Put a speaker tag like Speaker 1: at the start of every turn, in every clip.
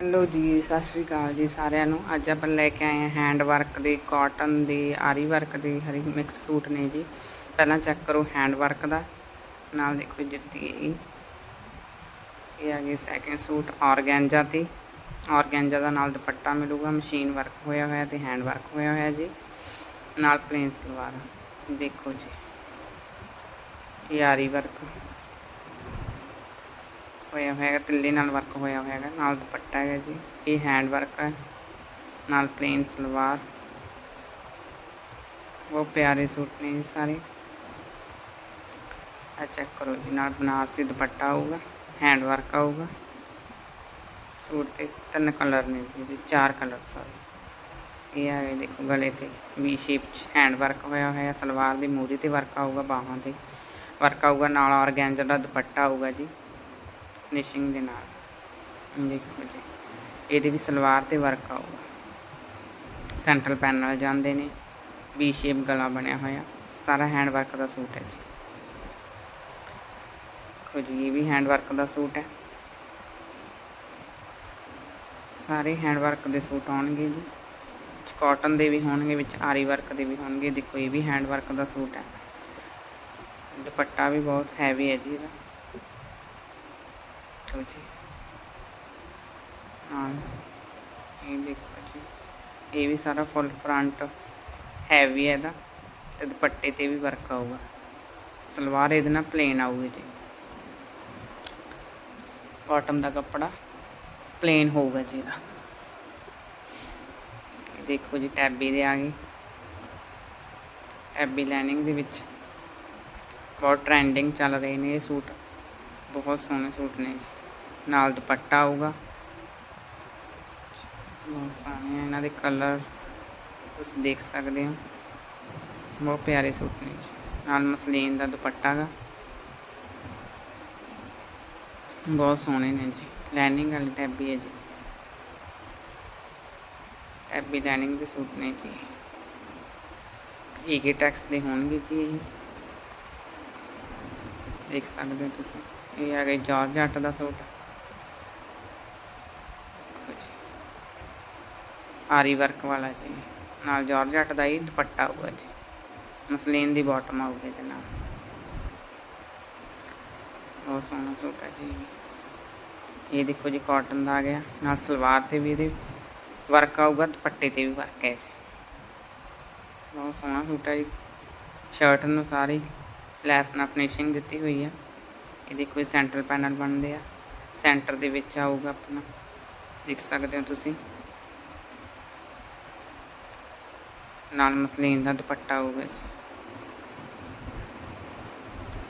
Speaker 1: Hello ਜੀ, ਸਤਿ ਸ਼੍ਰੀ ਅਕਾਲ ਜੀ ਸਾਰਿਆਂ ਨੂੰ। ਅੱਜ ਆਪਾਂ ਲੈ ਕੇ ਆਏ ਹਾਂ ਹੈਂਡ ਵਰਕ ਦੇ ਕਾਟਨ ਦੇ, ਆਰੀ ਵਰਕ ਦੇ, ਹਰੀ ਮਿਕਸ ਸੂਟ ਨੇ ਜੀ। ਪਹਿਲਾਂ ਚੈੱਕ ਕਰੋ ਹੈਂਡ ਵਰਕ ਦਾ। ਨਾਲ ਦੇਖੋ ਜੁੱਤੀ ਇਹ ਆ ਗਈ ਸੈਕਿੰਡ ਸੂਟ ਆਰਗੈਂਜਾ ਤੇ ਆਰਗੈਂਜਾ ਦਾ ਨਾਲ ਦੁਪੱਟਾ ਮਿਲੂਗਾ ਮਸ਼ੀਨ ਵਰਕ ਹੋਇਆ ਹੋਇਆ ਤੇ ਹੈਂਡ ਵਰਕ ਹੋਇਆ ਹੋਇਆ ਜੀ। ਨਾਲ ਪਲੇਨ ਸਲਵਾਰ। ਦੇਖੋ ਜੀ। ਇਹ ਆਰੀ ਵਰਕ ਹੋਇਆ ਹੋਇਆ ਹੈਗਾ ਤਿੱਲੇ ਨਾਲ ਵਰਕ ਹੋਇਆ ਹੋਇਆ ਹੈਗਾ ਨਾਲ ਦੁਪੱਟਾ ਹੈਗਾ ਜੀ ਇਹ ਹੈਂਡ ਵਰਕ ਹੈ ਨਾਲ ਪਲੇਨ ਸਲਵਾਰ। ਬਹੁਤ ਪਿਆਰੇ ਸੂਟ ਨੇ ਜੀ ਸਾਰੇ। ਆ ਚੈੱਕ ਕਰੋ ਜੀ ਨਾਲ ਬਨਾਰਸੀ ਦੁਪੱਟਾ ਆਊਗਾ ਹੈਂਡ ਵਰਕ ਆਊਗਾ। ਸੂਟ ਤੇ ਤਿੰਨ ਕਲਰ ਨੇ ਜੀ ਇਹਦੇ, ਚਾਰ ਕਲਰ ਸਾਰੇ। ਇਹ ਆ ਗਏ ਦੇਖੋ ਗਲੇ ਤੇ ਵੀ ਸ਼ੇਪ ਚ ਹੈਂਡ ਵਰਕ ਹੋਇਆ ਹੋਇਆ ਸਲਵਾਰ ਦੀ ਮੂਰੀ ਤੇ ਵਰਕ ਆਊਗਾ ਬਾਹਾਂ ਤੇ। ਵਰਕ ਆਊਗਾ ਨਾਲ ਆਰਗੈਂਜਾ ਦਾ ਦੁਪੱਟਾ ਆਊਗਾ ਜੀ। ਫਿਨਿਸ਼ਿੰਗ ਦੇ ਨਾਲ। ਦੇਖੋ ਜੀ, ਇਹਦੇ ਵੀ ਸਲਵਾਰ ਤੇ ਵਰਕ ਆਊਗਾ। ਸੈਂਟਰਲ ਪੈਨਲ ਜਾਂਦੇ ਨੇ ਵੀ ਸ਼ੇਪ ਗਲਾ ਬਣਿਆ ਹੋਇਆ, ਸਾਰਾ ਹੈਂਡ ਵਰਕ ਦਾ ਸੂਟ ਹੈ ਜੀ। ਦੇਖੋ ਜੀ, ਇਹ ਵੀ ਹੈਂਡ ਵਰਕ ਦਾ ਸੂਟ ਹੈ। ਸਾਰੇ ਹੈਂਡ ਵਰਕ ਦੇ ਸੂਟ ਆਉਣਗੇ ਜੀ। ਵਿੱਚ ਕਾਟਨ ਦੇ ਵੀ ਹੋਣਗੇ, ਵਿੱਚ ਆਰੀ ਵਰਕ ਦੇ ਵੀ ਹੋਣਗੇ। ਦੇਖੋ, ਇਹ ਵੀ ਹੈਂਡ ਵਰਕ ਦਾ ਸੂਟ ਹੈ। ਦੁਪੱਟਾ ਵੀ ਬਹੁਤ ਹੈਵੀ ਹੈ ਜੀ ਇਹਦਾ। ਦੇਖੋ ਜੀ ਹਾਂ, ਇਹ ਦੇਖੋ ਜੀ ਇਹ ਵੀ ਸਾਰਾ ਫੁੱਲ ਫਰੰਟ ਹੈਵੀ ਹੈ ਇਹਦਾ ਤੇ ਦੁਪੱਟੇ ਤੇ ਵੀ ਵਰਕ ਆਊਗਾ। ਸਲਵਾਰ ਇਹਦੇ ਨਾਲ ਪਲੇਨ ਆਊਗੀ ਜੀ। ਬਾਟਮ ਦਾ ਕੱਪੜਾ ਪਲੇਨ ਹੋਊਗਾ ਜੀ ਇਹਦਾ। ਦੇਖੋ ਜੀ ਟੈਬੀ ਦੇ ਆ ਗਏ। ਟੈਬੀ ਲਾਈਨਿੰਗ ਦੇ ਵਿੱਚ ਬਹੁਤ ਟ੍ਰੈਂਡਿੰਗ ਚੱਲ ਰਹੇ ਨੇ ਇਹ ਸੂਟ। ਬਹੁਤ ਸੋਹਣੇ ਸੂਟ ਨੇ ਜੀ। ਨਾਲ ਦੁਪੱਟਾ ਆਊਗਾ। ਬਹੁਤ ਸੋਹਣੇ ਆ ਇਹਨਾਂ ਦੇ ਕਲਰ ਤੁਸੀਂ ਦੇਖ ਸਕਦੇ ਹੋ। ਬਹੁਤ ਪਿਆਰੇ ਸੂਟ ਨੇ ਜੀ। ਨਾਲ ਮਸਲੀਨ ਦਾ ਦੁਪੱਟਾ ਗਾ। ਬਹੁਤ ਸੋਹਣੇ ਨੇ ਜੀ। ਲਾਈਨਿੰਗ ਵਾਲੀ ਟੈਬੀ ਹੈ ਜੀ। ਟੈਬੀ ਲਾਈਨਿੰਗ ਦੇ ਸੂਟ ਨੇ ਜੀ। ਏਕੇ ਟੈਕਸ ਦੇ ਹੋਣਗੇ ਜੀ ਇਹ। ਦੇਖ ਸਕਦੇ ਹੋ ਤੁਸੀਂ। ਇਹ ਆ ਗਈ ਜਾਰਜਟ ਦਾ ਸੂਟ ਦੇਖੋ ਜੀ ਆਰੀ ਵਰਕ ਵਾਲਾ ਜੀ। ਨਾਲ ਜਾਰਜਟ ਦਾ ਹੀ ਦੁਪੱਟਾ ਹੋਊਗਾ ਜੀ। ਮਸਲੀਨ ਦੀ ਬਾਟਮ ਆਊਗੀ ਇਹਦੇ ਨਾਲ। ਬਹੁਤ ਸੋਹਣਾ ਸੂਟ ਹੈ ਜੀ ਇਹ ਦੇਖੋ ਜੀ ਕਾਟਨ ਦਾ ਆ ਗਿਆ। ਨਾਲ ਸਲਵਾਰ ਤੇ ਵੀ ਇਹਦੇ ਵਰਕ ਆਊਗਾ, ਦੁਪੱਟੇ ਤੇ ਵੀ ਵਰਕ ਹੈ ਜੀ। ਬਹੁਤ ਸੋਹਣਾ ਸੂਟ ਹੈ ਜੀ। ਸ਼ਰਟ ਨੂੰ ਸਾਰੀ ਲੈਸ ਨਾਲ ਫਿਨਿਸ਼ਿੰਗ ਦਿੱਤੀ ਹੋਈ ਹੈ ਇਹ ਦੇਖੋ ਇਹ ਸੈਂਟਰ ਪੈਨਲ ਬਣਦੇ ਆ। ਸੈਂਟਰ ਦੇ ਵਿੱਚ ਆਊਗਾ ਆਪਣਾ। ਦੇਖ ਸਕਦੇ ਹੋ ਤੁਸੀਂ। ਨਾਲ ਮਸਲੀਨ ਦਾ ਦੁਪੱਟਾ ਹੋਊਗਾ ਜੀ।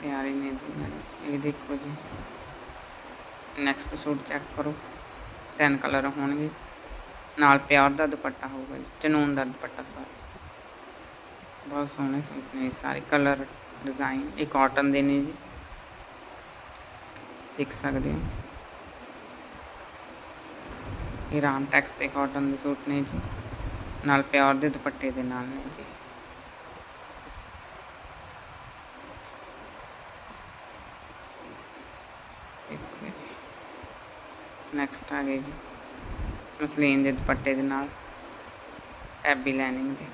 Speaker 1: ਪਿਆਰੇ ਨੇ ਜੀ ਇਹਨਾਂ ਦੇ। ਇਹ ਦੇਖੋ ਜੀ। ਨੈਕਸਟ ਸੂਟ ਚੈੱਕ ਕਰੋ। ਤਿੰਨ ਕਲਰ ਹੋਣਗੇ। ਨਾਲ ਪਿਆਰ ਦਾ ਦੁਪੱਟਾ ਹੋਊਗਾ ਜੀ। ਚਨੂਨ ਦਾ ਦੁਪੱਟਾ ਸਾਰਾ ਬਹੁਤ ਸੋਹਣੇ ਸੂਟ ਨੇ ਇਹ ਸਾਰੇ। ਕਲਰ ਡਿਜ਼ਾਈਨ ਇਹ ਕਾਟਨ ਦੇ ਨੇ ਜੀ। ਦੇਖ ਸਕਦੇ ਹੋ। ਇਹ ਰਾਮ ਟੈਕਸ ਦੇ ਕਾਟਨ ਦੇ ਸੂਟ ਨੇ ਜੀ। ਨਾਲ ਪਿਓਰ ਦੇ ਦੁਪੱਟੇ ਦੇ ਨਾਲ ਨੇ ਜੀ। ਦੇਖੋ ਜੀ। ਨੈਕਸਟ ਆ ਗਏ ਜੀ। ਮਸਲੀਨ ਦੇ ਦੁਪੱਟੇ ਦੇ ਨਾਲ। ਐਬੀ ਲਾਈਨਿੰਗ ਦੇ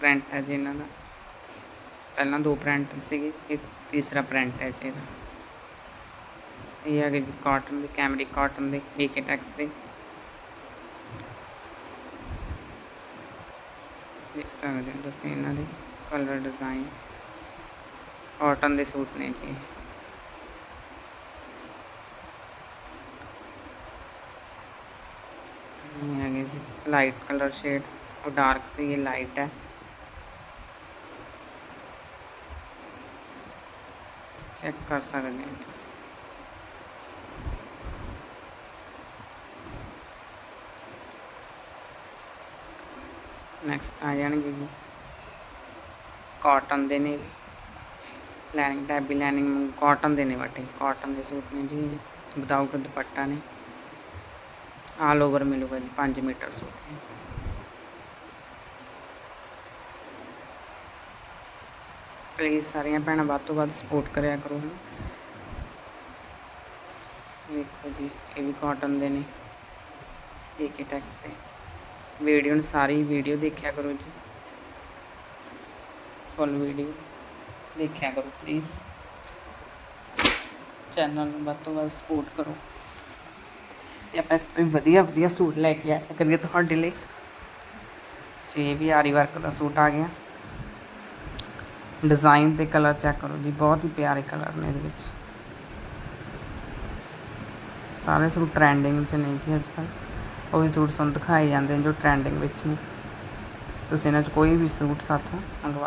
Speaker 1: ਪ੍ਰਿੰਟ ਹੈ ਜੀ ਇਹਨਾਂ ਦਾ। ਪਹਿਲਾਂ ਦੋ ਪ੍ਰਿੰਟ ਸੀਗੇ ਇਹ ਤੀਸਰਾ ਪ੍ਰਿੰਟ ਹੈ ਜੀ ਇਹਦਾ। ਇਹ ਆ ਗਏ ਜੀ ਕਾਟਨ ਦੇ ਕੈਮਰਿਕ ਕਾਟਨ ਦੇ ਏਕੇ ਟੈਕਸ ਦੇ। ਦੇਖ ਸਕਦੇ ਹੋ ਤੁਸੀਂ ਇਹਨਾਂ ਦੇ ਕਲਰ ਡਿਜ਼ਾਈਨ ਕਾਟਨ ਦੇ ਸੂਟ ਨੇ ਜੀ ਇਹ। ਆ ਜੀ ਲਾਈਟ ਕਲਰ ਸ਼ੇਡ ਉਹ ਡਾਰਕ ਸੀ, ਇਹ ਲਾਈਟ ਹੈ। ਚੈੱਕ ਕਰ ਸਕਦੇ ਹੋ ਤੁਸੀਂ। ਨੈਕਸਟ ਆ ਜਾਣਗੇ ਜੀ। ਕਾਟਨ ਦੇ ਨੇ। ਲਾਈਨਿੰਗ ਟੈਬੀ ਲਾਈਨਿੰਗ ਕਾਟਨ ਦੇ ਨੇ ਵਟੇ ਕਾਟਨ ਦੇ ਸੂਟ ਨੇ ਜੀ। ਵਿਦਾਊਟ ਦੁਪੱਟਾ ਨੇ। ਆਲ ਓਵਰ ਮਿਲੂਗਾ ਜੀ 5 ਮੀਟਰ ਸੂਟ ਹੈ ਪਲੀਜ਼ ਸਾਰੀਆਂ ਭੈਣਾਂ ਵੱਧ ਤੋਂ ਵੱਧ ਸਪੋਰਟ ਕਰਿਆ ਕਰੋ। ਹੈ ਦੇਖੋ ਜੀ, ਇਹ ਵੀ ਕਾਟਨ ਦੇ ਨੇ। ਏਕੇ ਟੈਕਸ ਦੇ। ਵੀਡੀਓ ਨੂੰ ਸਾਰੀ ਵੀਡੀਓ ਦੇਖਿਆ ਕਰੋ ਜੀ। ਫੁੱਲ ਵੀਡੀਓ ਦੇਖਿਆ ਕਰੋ ਪਲੀਜ਼ ਚੈਨਲ ਨੂੰ ਵੱਧ ਤੋਂ ਵੱਧ ਸਪੋਰਟ ਕਰੋ। ਤੇ ਆਪਾਂ ਇਸ ਤੋਂ ਵਧੀਆ ਵਧੀਆ ਸੂਟ ਲੈ ਕੇ ਆਇਆ ਕਰੀਏ ਤੁਹਾਡੇ ਲਈ। ਜੀ ਇਹ ਵੀ ਆਰੀ ਵਰਕ ਦਾ ਸੂਟ ਆ ਗਿਆ। ਡਿਜ਼ਾਈਨ ਤੇ ਕਲਰ ਚੈੱਕ ਕਰੋ ਜੀ, ਬਹੁਤ ਹੀ ਪਿਆਰੇ ਕਲਰ ਨੇ ਇਹਦੇ ਵਿੱਚ। ਸਾਰੇ ਸੂਟ ਟ੍ਰੈਂਡਿੰਗ 'ਚ ਨੇ ਜੀ ਅੱਜ ਕੱਲ੍ਹ। ਉਹ ਵੀ ਸੂਟ ਸਾਨੂੰ ਦਿਖਾਏ ਜਾਂਦੇ ਨੇ ਜੋ ਟ੍ਰੈਂਡਿੰਗ ਵਿੱਚ ਨੇ। ਤੁਸੀਂ ਇਹਨਾਂ 'ਚ ਕੋਈ ਵੀ ਸੂਟ ਸਾਥੋਂ ਮੰਗਵਾ